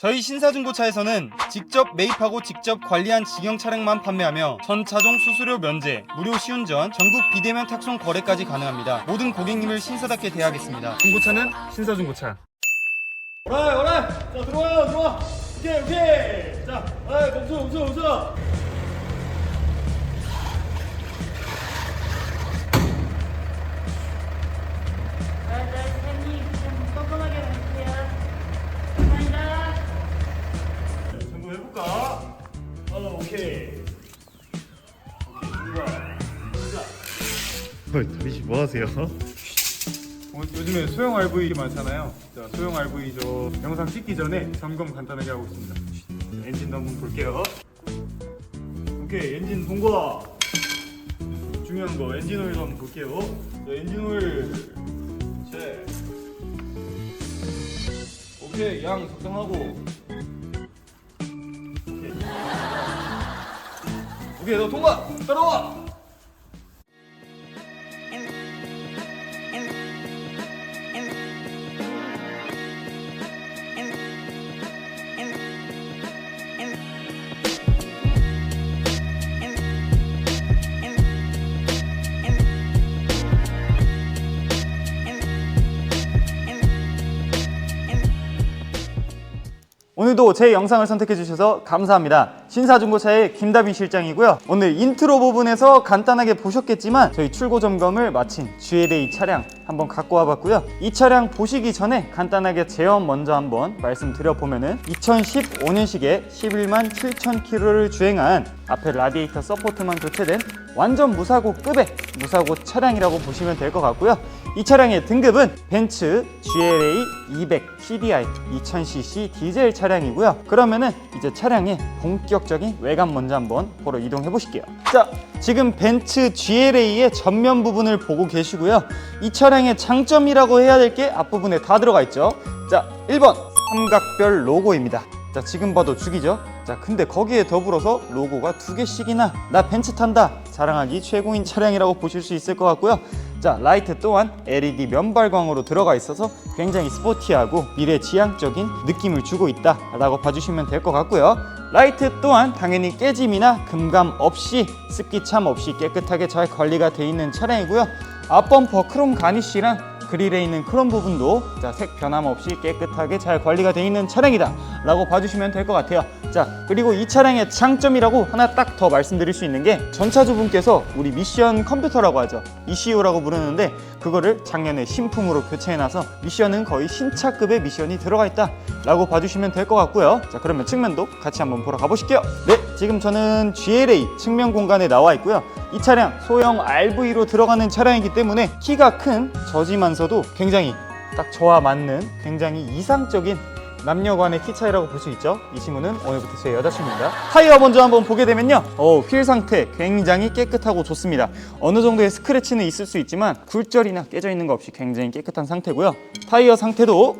저희 신사중고차에서는 직접 매입하고 직접 관리한 직영 차량만 판매하며 전 차종 수수료 면제, 무료 시운전, 전국 비대면 탁송 거래까지 가능합니다. 모든 고객님을 신사답게 대하겠습니다. 중고차는 신사중고차. 오라이 오라이 자 들어와요 들어와 오케이 오케이 자 아이 멈춰 멈춰 멈춰 하세요? 어, 요즘에 소형 RV 많잖아요. 자, 소형 RV 저 영상 찍기 전에 점검 간단하게 하고 있습니다. 엔진도 한번 볼게요. 오케이 엔진 통과 중요한 거 엔진 오일도 한번 볼게요. 자 엔진 오일. 체 오케이 양 적당하고. 오케이. 너 통과 따라와 오늘도 제 영상을 선택해 주셔서 감사합니다. 신사중고차의 김다빈 실장이고요. 오늘 인트로 부분에서 간단하게 보셨겠지만 저희 출고 점검을 마친 GLA 차량 한번 갖고 와봤고요. 이 차량 보시기 전에 간단하게 제어 먼저 한번 말씀드려 보면은 2015년식에 11만 7천 킬로를 주행한 앞에 라디에이터 서포트만 교체된 완전 무사고 급의 무사고 차량이라고 보시면 될 것 같고요. 이 차량의 등급은 벤츠 GLA 200 CDI 2000cc 디젤 차량이고요. 그러면은 이제 차량의 본격적인 외관 먼저 한번 보러 이동해 보실게요. 자, 지금 벤츠 GLA의 전면 부분을 보고 계시고요. 이 차량의 장점이라고 해야 될 게 앞부분에 다 들어가 있죠. 자, 1번 삼각별 로고입니다. 자, 지금 봐도 죽이죠? 자, 근데 거기에 더불어서 로고가 두 개씩이나 나 벤츠 탄다 자랑하기 최고인 차량이라고 보실 수 있을 것 같고요. 자, 라이트 또한 LED 면발광으로 들어가 있어서 굉장히 스포티하고 미래지향적인 느낌을 주고 있다 라고 봐주시면 될 것 같고요. 라이트 또한 당연히 깨짐이나 금감 없이 습기참 없이 깨끗하게 잘 관리가 돼 있는 차량이고요. 앞범퍼 크롬 가니쉬랑 그릴에 있는 크롬 부분도 자, 색 변함 없이 깨끗하게 잘 관리가 되어 있는 차량이다 라고 봐주시면 될 것 같아요. 자 그리고 이 차량의 장점이라고 하나 딱 더 말씀드릴 수 있는 게 전차주분께서 우리 미션 컴퓨터라고 하죠. ECU라고 부르는데 그거를 작년에 신품으로 교체해놔서 미션은 거의 신차급의 미션이 들어가 있다 라고 봐주시면 될 것 같고요. 자 그러면 측면도 같이 한번 보러 가보실게요. 네 지금 저는 GLA 측면 공간에 나와 있고요 이 차량 소형 RV로 들어가는 차량이기 때문에 키가 큰 저지만서도 굉장히 딱 저와 맞는 굉장히 이상적인 남녀 간의 키 차이라고 볼 수 있죠. 이 친구는 오늘부터 제 여자친구입니다. 타이어 먼저 한번 보게 되면요. 어, 휠 상태 굉장히 깨끗하고 좋습니다. 어느 정도의 스크래치는 있을 수 있지만 굴절이나 깨져 있는 거 없이 굉장히 깨끗한 상태고요. 타이어 상태도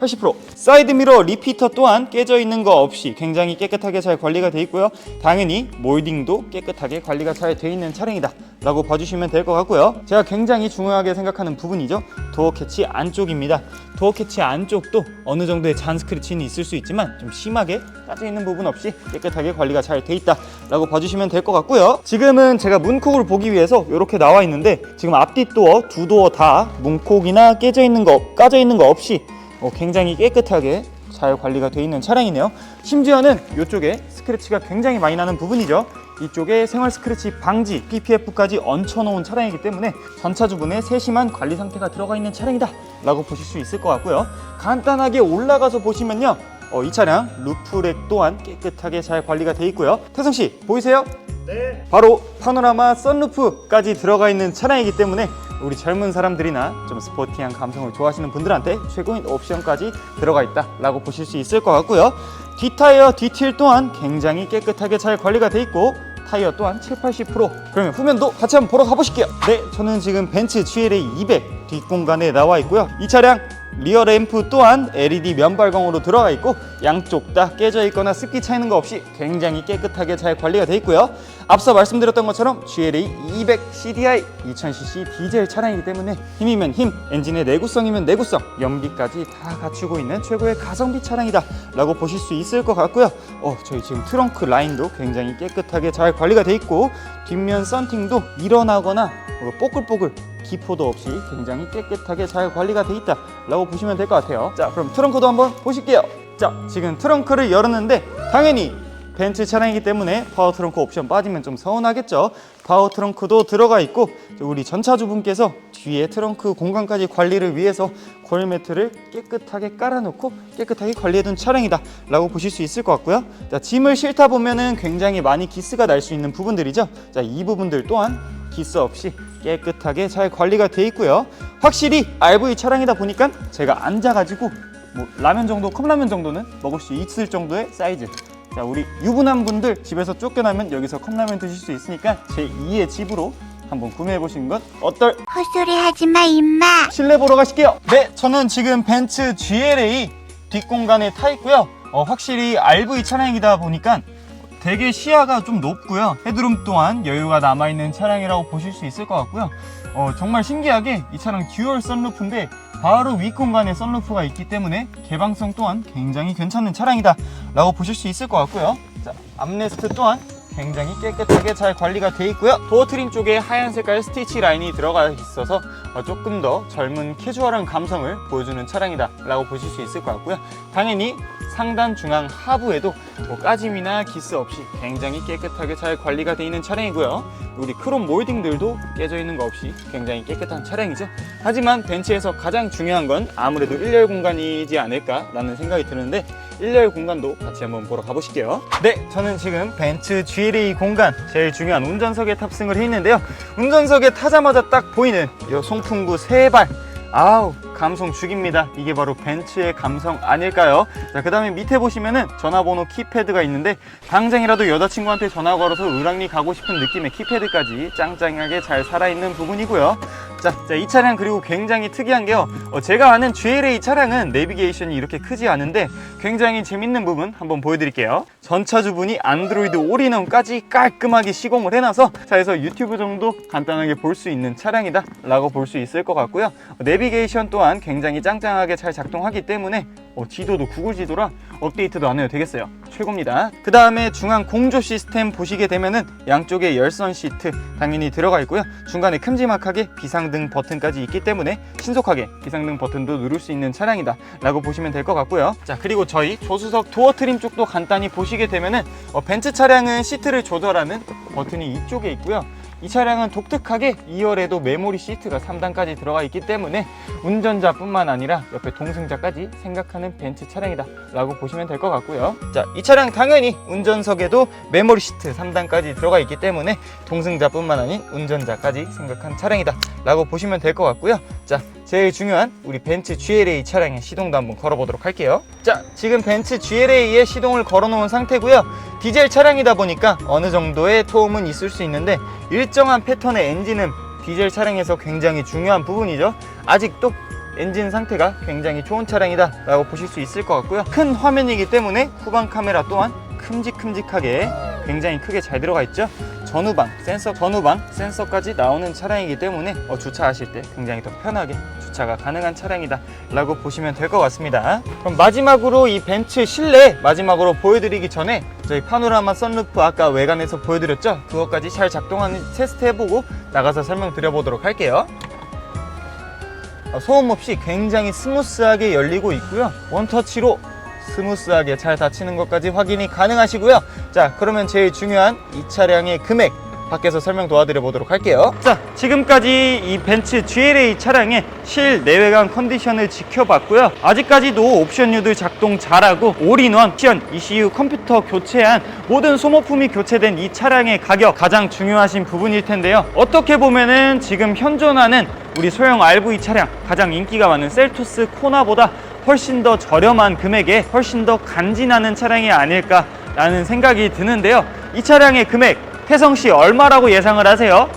80% 사이드 미러 리피터 또한 깨져 있는 거 없이 굉장히 깨끗하게 잘 관리가 돼 있고요. 당연히 몰딩도 깨끗하게 관리가 잘 돼 있는 차량이다 라고 봐주시면 될 것 같고요. 제가 굉장히 중요하게 생각하는 부분이죠. 도어 캐치 안쪽입니다. 도어 캐치 안쪽도 어느 정도의 잔 스크래치는 있을 수 있지만 좀 심하게 까져 있는 부분 없이 깨끗하게 관리가 잘 돼 있다 라고 봐주시면 될 것 같고요. 지금은 제가 문콕을 보기 위해서 이렇게 나와 있는데 지금 앞뒤 도어 두 도어 다 문콕이나 깨져 있는 거 까져 있는 거 없이 어, 굉장히 깨끗하게 잘 관리가 되어 있는 차량이네요. 심지어는 이쪽에 스크래치가 굉장히 많이 나는 부분이죠. 이쪽에 생활 스크래치 방지 PPF까지 얹혀놓은 차량이기 때문에 전차주분의 세심한 관리 상태가 들어가 있는 차량이다 라고 보실 수 있을 것 같고요. 간단하게 올라가서 보시면요. 어, 이 차량 루프렉 또한 깨끗하게 잘 관리가 되어 있고요. 태성씨 보이세요? 네 바로 파노라마 썬루프까지 들어가 있는 차량이기 때문에 우리 젊은 사람들이나 좀 스포티한 감성을 좋아하시는 분들한테 최고인 옵션까지 들어가 있다라고 보실 수 있을 것 같고요. 뒷타이어 뒤틸 또한 굉장히 깨끗하게 잘 관리가 돼 있고 타이어 또한 7, 80% 그러면 후면도 같이 한번 보러 가보실게요. 네, 저는 지금 벤츠 GLA 200 뒷공간에 나와 있고요. 이 차량 리어 램프 또한 LED 면발광으로 들어가 있고 양쪽 다 깨져 있거나 습기 차 있는 거 없이 굉장히 깨끗하게 잘 관리가 돼 있고요. 앞서 말씀드렸던 것처럼 GLA 200 CDI 2000cc 디젤 차량이기 때문에 힘이면 힘, 엔진의 내구성이면 내구성, 연비까지 다 갖추고 있는 최고의 가성비 차량이다 라고 보실 수 있을 것 같고요. 어, 저희 지금 트렁크 라인도 굉장히 깨끗하게 잘 관리가 돼 있고 뒷면 썬팅도 일어나거나 뭐 뽀글뽀글 기포도 없이 굉장히 깨끗하게 잘 관리가 돼 있다 라고 보시면 될 것 같아요. 자 그럼 트렁크도 한번 보실게요. 자 지금 트렁크를 열었는데 당연히 벤츠 차량이기 때문에 파워 트렁크 옵션 빠지면 좀 서운하겠죠 파워 트렁크도 들어가 있고 우리 전차주분께서 뒤에 트렁크 공간까지 관리를 위해서 코일 매트를 깨끗하게 깔아놓고 깨끗하게 관리해둔 차량이다 라고 보실 수 있을 것 같고요 자 짐을 싣다 보면은 굉장히 많이 기스가 날 수 있는 부분들이죠 자 이 부분들 또한 기스 없이 깨끗하게 잘 관리가 돼 있고요. 확실히 RV 차량이다 보니까 제가 앉아가지고 뭐 라면 정도, 컵라면 정도는 먹을 수 있을 정도의 사이즈. 자, 우리 유부남 분들 집에서 쫓겨나면 여기서 컵라면 드실 수 있으니까 제 2의 집으로 한번 구매해 보시는 건 어떨? 헛소리 하지 마, 임마. 실내 보러 가실게요. 네, 저는 지금 벤츠 GLA 뒷공간에 타 있고요. 어, 확실히 RV 차량이다 보니까 되게 시야가 좀 높고요. 헤드룸 또한 여유가 남아 있는 차량이라고 보실 수 있을 것 같고요. 어, 정말 신기하게 이 차량 듀얼 썬루프인데 바로 윗공간에 썬루프가 있기 때문에 개방성 또한 굉장히 괜찮은 차량이다 라고 보실 수 있을 것 같고요. 자, 암레스트 또한 굉장히 깨끗하게 잘 관리가 돼 있고요. 도어 트림 쪽에 하얀 색깔 스티치 라인이 들어가 있어서 어, 조금 더 젊은 캐주얼한 감성을 보여주는 차량이다 라고 보실 수 있을 것 같고요. 당연히 상단 중앙 하부에도 뭐 까짐이나 기스 없이 굉장히 깨끗하게 잘 관리가 돼 있는 차량이고요. 우리 크롬 몰딩들도 깨져 있는 거 없이 굉장히 깨끗한 차량이죠. 하지만 벤츠에서 가장 중요한 건 아무래도 1열 공간이지 않을까 라는 생각이 드는데 1열 공간도 같이 한번 보러 가보실게요. 네, 저는 지금 벤츠 GLA 공간 제일 중요한 운전석에 탑승을 했는데요. 운전석에 타자마자 딱 보이는 이 송풍구 세 발. 아우 감성 죽입니다. 이게 바로 벤츠의 감성 아닐까요? 자, 그 다음에 밑에 보시면은 전화번호 키패드가 있는데 당장이라도 여자친구한테 전화 걸어서 을왕리 가고 싶은 느낌의 키패드까지 짱짱하게 잘 살아있는 부분이고요. 자, 자, 이 차량 그리고 굉장히 특이한 게요. 어, 제가 아는 GLA 차량은 내비게이션이 이렇게 크지 않은데 굉장히 재밌는 부분 한번 보여드릴게요. 전차 주분이 안드로이드 올인원까지 깔끔하게 시공을 해놔서 차에서 유튜브 정도 간단하게 볼 수 있는 차량이다 라고 볼 수 있을 것 같고요. 어, 내비게이션 또한 굉장히 짱짱하게 잘 작동하기 때문에 어, 지도도 구글 지도라 업데이트도 안 해도 되겠어요. 최고입니다. 그 다음에 중앙 공조 시스템 보시게 되면은 양쪽에 열선 시트 당연히 들어가 있고요. 중간에 큼지막하게 비상등 버튼까지 있기 때문에 신속하게 비상등 버튼도 누를 수 있는 차량이다 라고 보시면 될 것 같고요. 자 그리고 저희 조수석 도어 트림 쪽도 간단히 보시게 되면은 어, 벤츠 차량은 시트를 조절하는 버튼이 이쪽에 있고요. 이 차량은 독특하게 2열에도 메모리 시트가 3단까지 들어가 있기 때문에 운전자뿐만 아니라 옆에 동승자까지 생각하는 벤츠 차량이다 라고 보시면 될 것 같고요. 자, 이 차량 당연히 운전석에도 메모리 시트 3단까지 들어가 있기 때문에 동승자뿐만 아닌 운전자까지 생각한 차량이다 라고 보시면 될 것 같고요. 자, 제일 중요한 우리 벤츠 GLA 차량의 시동도 한번 걸어보도록 할게요 자, 지금 벤츠 GLA의 시동을 걸어 놓은 상태고요 디젤 차량이다 보니까 어느 정도의 소음은 있을 수 있는데 일정한 패턴의 엔진음 디젤 차량에서 굉장히 중요한 부분이죠. 아직도 엔진 상태가 굉장히 좋은 차량이다 라고 보실 수 있을 것 같고요. 큰 화면이기 때문에 후방 카메라 또한 큼직큼직하게 굉장히 크게 잘 들어가 있죠. 전후방 센서, 전후방 센서까지 나오는 차량이기 때문에 어, 주차하실 때 굉장히 더 편하게 주차가 가능한 차량이다 라고 보시면 될 것 같습니다. 그럼 마지막으로 이 벤츠 실내 마지막으로 보여드리기 전에 저희 파노라마 썬루프 아까 외관에서 보여드렸죠? 그것까지 잘 작동하는 테스트 해보고 나가서 설명드려보도록 할게요. 어, 소음 없이 굉장히 스무스하게 열리고 있고요. 원터치로 스무스하게 잘 닫히는 것까지 확인이 가능하시고요. 자, 그러면 제일 중요한 이 차량의 금액 밖에서 설명 도와드려 보도록 할게요. 자, 지금까지 이 벤츠 GLA 차량의 실내외관 컨디션을 지켜봤고요. 아직까지도 옵션유들 작동 잘하고 올인원, 옵션, ECU 컴퓨터 교체한 모든 소모품이 교체된 이 차량의 가격 가장 중요하신 부분일 텐데요. 어떻게 보면은 지금 현존하는 우리 소형 RV 차량 가장 인기가 많은 셀토스 코나보다 훨씬 더 저렴한 금액에 훨씬 더 간지나는 차량이 아닐까라는 생각이 드는데요. 이 차량의 금액 태성 씨 얼마라고 예상을 하세요?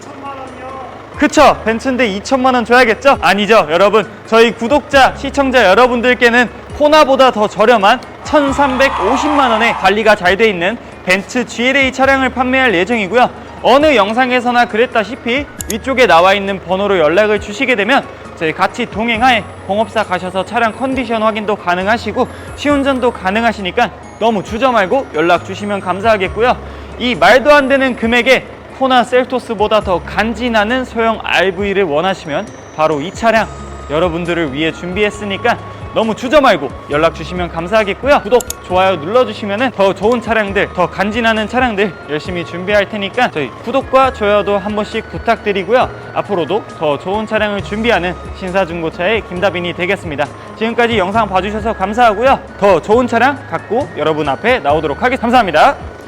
2천만 원이요. 그쵸 벤츠인데 2천만 원 줘야겠죠? 아니죠 여러분 저희 구독자 시청자 여러분들께는 코나보다 더 저렴한 1350만 원에 관리가 잘 돼 있는 벤츠 GLA 차량을 판매할 예정이고요 어느 영상에서나 그랬다시피 위쪽에 나와 있는 번호로 연락을 주시게 되면 저희 같이 동행하에 공업사 가셔서 차량 컨디션 확인도 가능하시고 시운전도 가능하시니까 너무 주저 말고 연락 주시면 감사하겠고요. 이 말도 안 되는 금액에 코나 셀토스보다 더 간지나는 소형 RV를 원하시면 바로 이 차량 여러분들을 위해 준비했으니까 너무 주저 말고 연락 주시면 감사하겠고요. 구독, 좋아요 눌러주시면 더 좋은 차량들, 더 간지나는 차량들 열심히 준비할 테니까 저희 구독과 좋아요도 한 번씩 부탁드리고요. 앞으로도 더 좋은 차량을 준비하는 신사중고차의 김다빈이 되겠습니다. 지금까지 영상 봐주셔서 감사하고요. 더 좋은 차량 갖고 여러분 앞에 나오도록 하겠습니다. 감사합니다.